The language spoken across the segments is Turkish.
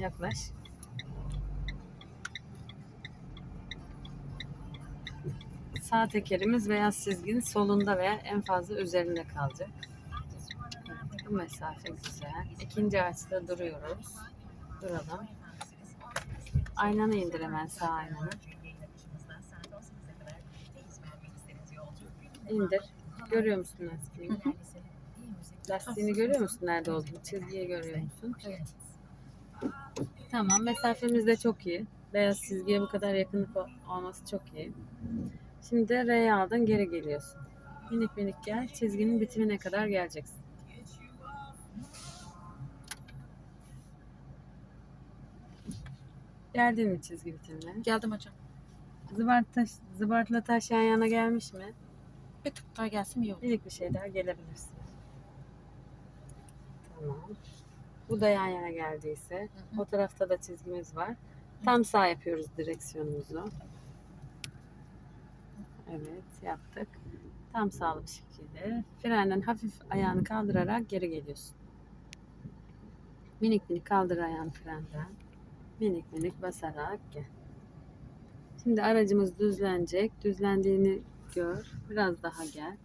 Yaklaş. Sağ tekerimiz beyaz çizginin solunda veya en fazla üzerinde kalacak. Bu mesafe güzel. İkinci açıda duruyoruz. Duralım. Aynanı indir hemen sağ aynanı. İndir. Görüyor musun lastiğini? Lastiğini görüyor musun nerede olduğunu? Çizgiyi görüyor musun? Evet. Tamam mesafemiz de çok iyi. Beyaz çizgiye bu kadar yakınlık ol- olması çok iyi. Şimdi de R'ye aldın geri geliyorsun. Minik minik gel. Çizginin bitimine kadar geleceksin. Geldin mi çizgi bitimine? Geldim hocam. Zıbart taş, zıbartla taş yan yana gelmiş mi? Bir tık daha gelsin iyi olur. Minik bir şey daha gelebilirsin. Tamam. Bu da yan yana geldiyse. Hı hı. O tarafta da çizgimiz var. Tam sağ yapıyoruz direksiyonumuzu. Evet yaptık. Tam sağlı bir şekilde. Frenden hafif ayağını kaldırarak geri geliyorsun. Minik minik kaldır ayağını frenden. Minik minik basarak gel. Şimdi aracımız düzlenecek. Düzlendiğini gör. Biraz daha gel.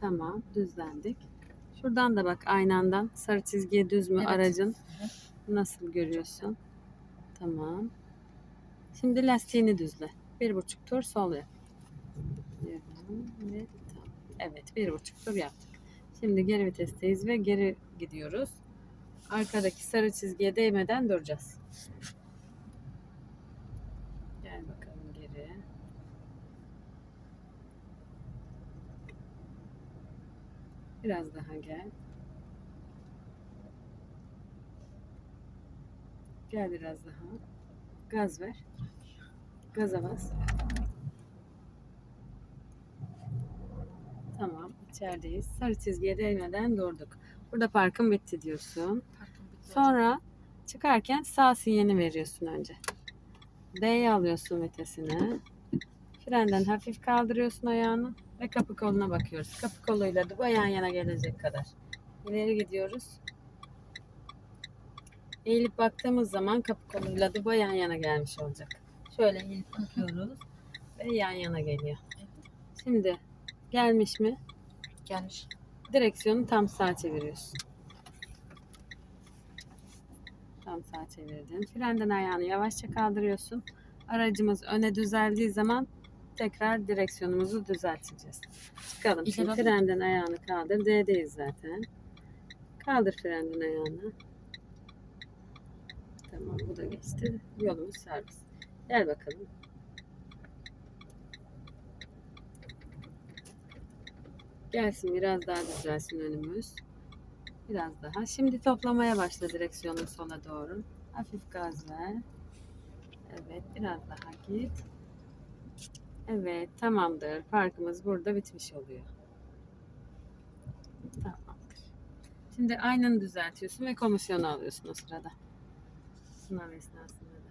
Tamam düzlendik. Şuradan da bak aynandan sarı çizgiye düz mü Evet. aracın? Nasıl görüyorsun? Tamam. Şimdi lastiğini düzle. Bir buçuk tur sol yap. Evet bir buçuk tur yaptık. Şimdi geri vitesteyiz ve geri gidiyoruz. Arkadaki sarı çizgiye değmeden duracağız. Gel bakalım geri. Biraz daha gel. Gel biraz daha. Gaz ver. Gaza bas. Tamam, içerideyiz. Sarı çizgiye değmeden durduk. Burada parkın bitti diyorsun. Parkım bitti. Sonra çıkarken sağ sinyalini veriyorsun önce. D'ye alıyorsun vitesini. Frenden hafif kaldırıyorsun ayağını ve kapı koluna bakıyoruz. Kapı koluyla da bu yan yana gelecek kadar. İleri gidiyoruz. Eğilip baktığımız zaman kapı koluyla da bu yan yana gelmiş olacak. Şöyle eğilip bakıyoruz ve yan yana geliyor. Şimdi gelmiş mi? Gelmiş. Direksiyonu tam sağa çeviriyorsun. Tam sağa çevirdin. Frenden ayağını yavaşça kaldırıyorsun. Aracımız öne düzeldiği zaman tekrar direksiyonumuzu düzelteceğiz. Çıkalım. Şimdi frenden ayağını kaldır. D'deyiz zaten. Kaldır frenden ayağını. Tamam bu da geçti. Yolumuz servis. Gel bakalım. Gelsin biraz daha düzelsin önümüz. Biraz daha. Şimdi toplamaya başla direksiyonu sola doğru. Hafif gaz ver. Evet biraz daha git. Evet tamamdır. Parkımız burada bitmiş oluyor. Tamamdır. Şimdi aynını düzeltiyorsun ve komisyonu alıyorsun o sırada. Sınav esnasında